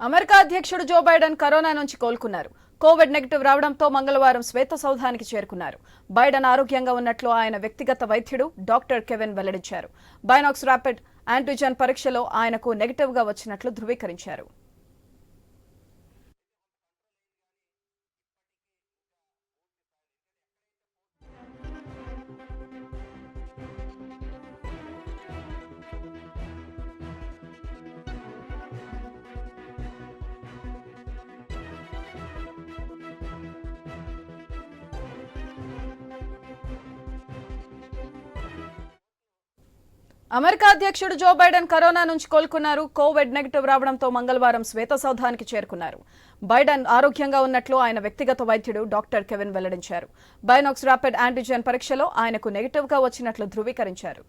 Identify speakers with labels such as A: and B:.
A: America అధ్యక్షుడు Joe Biden corona నుంచి కోలుకున్నారు. కోవిడ్ నెగిటివ్ రావడంతో మంగళవారం శ్వేత సౌధానికి చేరుకున్నారు. బైడెన్ ఆరోగ్యంగా ఉన్నట్లు ఆయన వ్యక్తిగత వైద్యుడు డాక్టర్ కెవెన్ వెల్లడించారు. బైనాక్స్ ర్యాపిడ్ యాంటీజెన్ పరీక్షలో ఆయనకు నెగిటివ్గా వచ్చినట్లు ధృవీకరించారు. అమెరికా అధ్యక్షుడు జో బైడెన్ కరోనా నుంచి కోలుకున్నారు. కోవిడ్ నెగిటివ్ రావడంతో మంగళవారం శ్వేత సౌధానికి చేరుకున్నారు. బైడెన్ ఆరోగ్యంగా ఉన్నట్లు ఆయన వ్యక్తిగత వైద్యుడు డాక్టర్ కెవిన్ వెల్లడించారు. బైనోక్స్ ర్యాపిడ్ యాంటీజెన్ పరీక్షలో ఆయనకు నెగిటివ్గా వచ్చినట్లు ధృవీకరించారు.